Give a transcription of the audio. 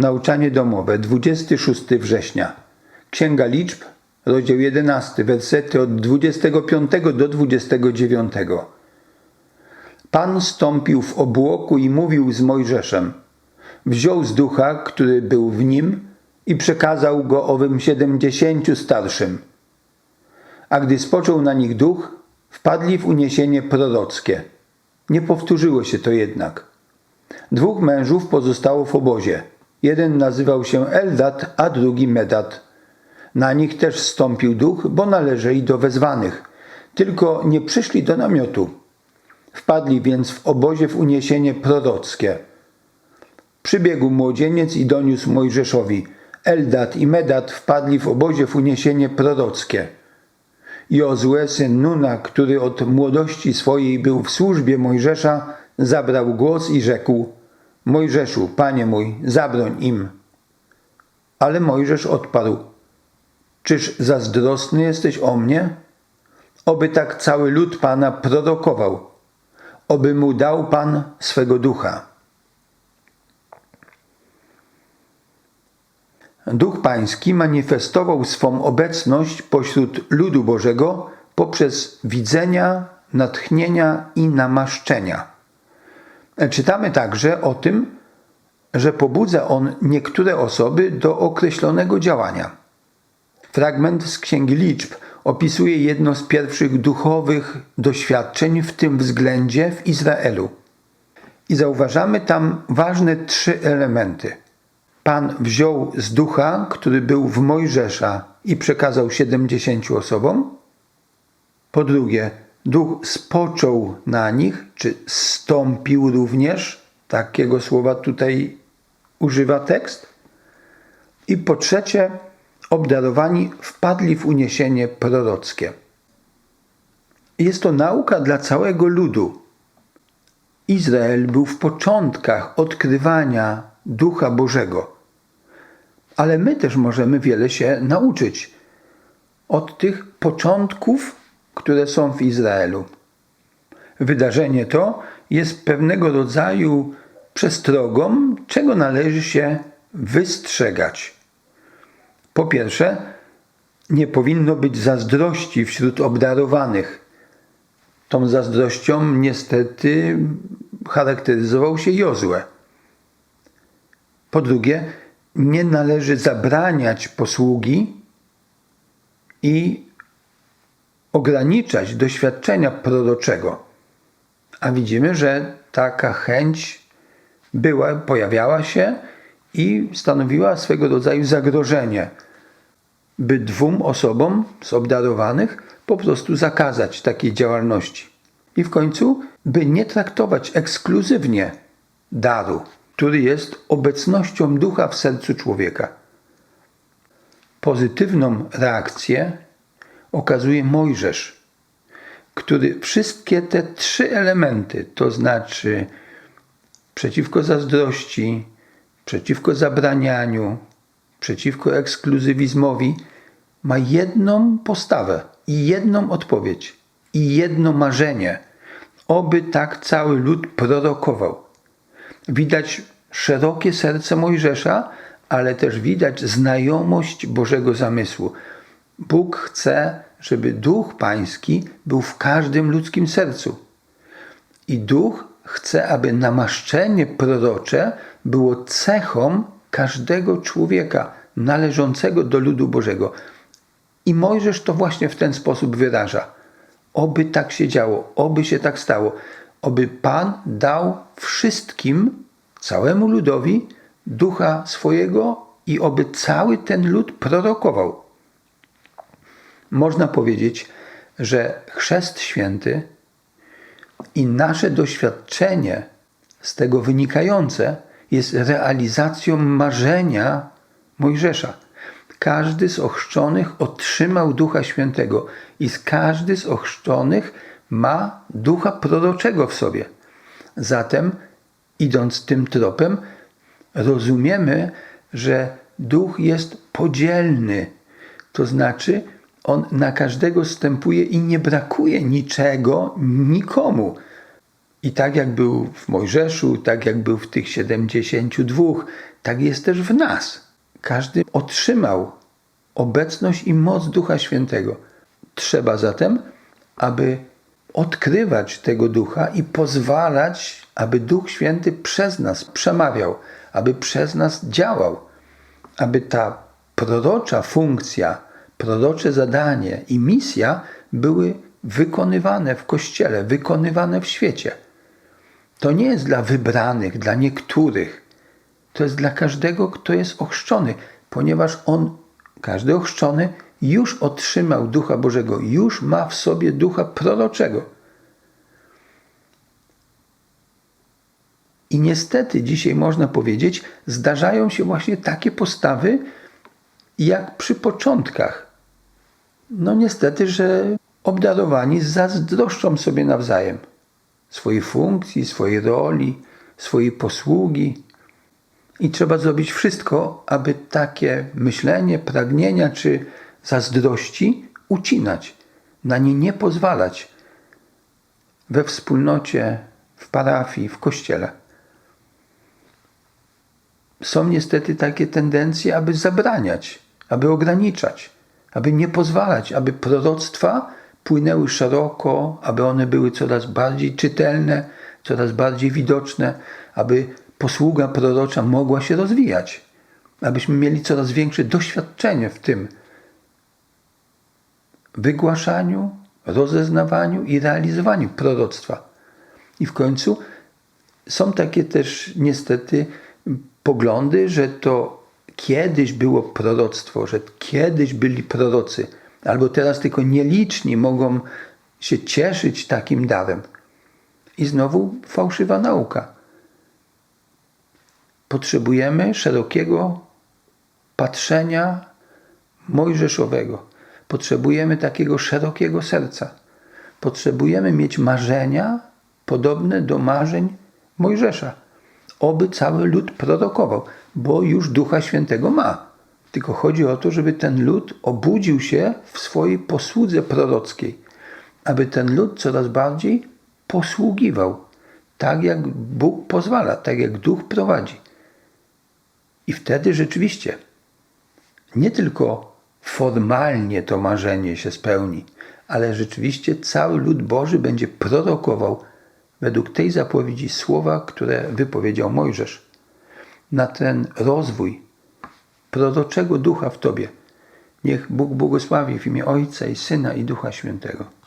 Nauczanie domowe, 26 września. Księga Liczb, rozdział 11, wersety od 25 do 29. Pan stąpił w obłoku i mówił z Mojżeszem. Wziął z ducha, który był w nim i przekazał go owym siedemdziesięciu starszym. A gdy spoczął na nich duch, wpadli w uniesienie prorockie. Nie powtórzyło się to jednak. Dwóch mężów pozostało w obozie. Jeden nazywał się Eldat, a drugi Medat. Na nich też stąpił duch, bo należeli do wezwanych, tylko nie przyszli do namiotu. Wpadli więc w obozie w uniesienie prorockie. Przybiegł młodzieniec i doniósł Mojżeszowi. Eldat i Medat wpadli w obozie w uniesienie prorockie. Jozue, syn Nuna, który od młodości swojej był w służbie Mojżesza, zabrał głos i rzekł: Mojżeszu, panie mój, zabroń im. Ale Mojżesz odparł: Czyż zazdrosny jesteś o mnie? Oby tak cały lud pana prorokował, oby mu dał pan swego ducha. Duch Pański manifestował swą obecność pośród ludu Bożego poprzez widzenia, natchnienia i namaszczenia. Czytamy także o tym, że pobudza on niektóre osoby do określonego działania. Fragment z Księgi Liczb opisuje jedno z pierwszych duchowych doświadczeń w tym względzie w Izraelu. I zauważamy tam ważne trzy elementy. Pan wziął z ducha, który był w Mojżesza i przekazał 70 osobom. Po drugie, duch spoczął na nich, czy stąpił również, takiego słowa tutaj używa tekst. I po trzecie, obdarowani wpadli w uniesienie prorockie. Jest to nauka dla całego ludu. Izrael był w początkach odkrywania Ducha Bożego. Ale my też możemy wiele się nauczyć od tych początków, które są w Izraelu. Wydarzenie to jest pewnego rodzaju przestrogą, czego należy się wystrzegać. Po pierwsze, nie powinno być zazdrości wśród obdarowanych. Tą zazdrością niestety charakteryzował się Jozue. Po drugie, nie należy zabraniać posługi i ograniczać doświadczenia proroczego. A widzimy, że taka chęć była, pojawiała się i stanowiła swego rodzaju zagrożenie, by dwóm osobom z obdarowanych po prostu zakazać takiej działalności. I w końcu, by nie traktować ekskluzywnie daru, który jest obecnością ducha w sercu człowieka. Pozytywną reakcję okazuje Mojżesz, który wszystkie te trzy elementy, to znaczy przeciwko zazdrości, przeciwko zabranianiu, przeciwko ekskluzywizmowi, ma jedną postawę i jedną odpowiedź i jedno marzenie, oby tak cały lud prorokował. Widać szerokie serce Mojżesza, ale też widać znajomość Bożego zamysłu. Bóg chce, żeby duch pański był w każdym ludzkim sercu. I duch chce, aby namaszczenie prorocze było cechą każdego człowieka należącego do ludu Bożego. I Mojżesz to właśnie w ten sposób wyraża. Oby tak się działo, oby się tak stało, oby Pan dał wszystkim, całemu ludowi, ducha swojego i oby cały ten lud prorokował. Można powiedzieć, że chrzest święty i nasze doświadczenie z tego wynikające jest realizacją marzenia Mojżesza. Każdy z ochrzczonych otrzymał Ducha Świętego i każdy z ochrzczonych ma Ducha Proroczego w sobie. Zatem, idąc tym tropem, rozumiemy, że Duch jest podzielny, to znaczy on na każdego stępuje i nie brakuje niczego nikomu. I tak jak był w Mojżeszu, tak jak był w tych 72, tak jest też w nas. Każdy otrzymał obecność i moc Ducha Świętego. Trzeba zatem, aby odkrywać tego Ducha i pozwalać, aby Duch Święty przez nas przemawiał, aby przez nas działał, aby ta prorocza funkcja, prorocze zadanie i misja były wykonywane w Kościele, wykonywane w świecie. To nie jest dla wybranych, dla niektórych. To jest dla każdego, kto jest ochrzczony, ponieważ on, każdy ochrzczony, już otrzymał Ducha Bożego, już ma w sobie Ducha Proroczego. I niestety dzisiaj można powiedzieć, zdarzają się właśnie takie postawy, jak przy początkach. No niestety, że obdarowani zazdroszczą sobie nawzajem swojej funkcji, swojej roli, swojej posługi. I trzeba zrobić wszystko, aby takie myślenie, pragnienia czy zazdrości ucinać, na nie nie pozwalać we wspólnocie, w parafii, w kościele. Są niestety takie tendencje, aby zabraniać, aby ograniczać, aby nie pozwalać, aby proroctwa płynęły szeroko, aby one były coraz bardziej czytelne, coraz bardziej widoczne, aby posługa prorocza mogła się rozwijać, abyśmy mieli coraz większe doświadczenie w tym wygłaszaniu, rozeznawaniu i realizowaniu proroctwa. I w końcu są takie też niestety poglądy, że to kiedyś było proroctwo, że kiedyś byli prorocy, albo teraz tylko nieliczni mogą się cieszyć takim darem. I znowu fałszywa nauka. Potrzebujemy szerokiego patrzenia mojżeszowego. Potrzebujemy takiego szerokiego serca. Potrzebujemy mieć marzenia podobne do marzeń Mojżesza. Oby cały lud prorokował, bo już Ducha Świętego ma. Tylko chodzi o to, żeby ten lud obudził się w swojej posłudze prorockiej, aby ten lud coraz bardziej posługiwał, tak jak Bóg pozwala, tak jak Duch prowadzi. I wtedy rzeczywiście nie tylko formalnie to marzenie się spełni, ale rzeczywiście cały lud Boży będzie prorokował według tej zapowiedzi słowa, które wypowiedział Mojżesz. Na ten rozwój proroczego ducha w Tobie. Niech Bóg błogosławi w imię Ojca i Syna i Ducha Świętego.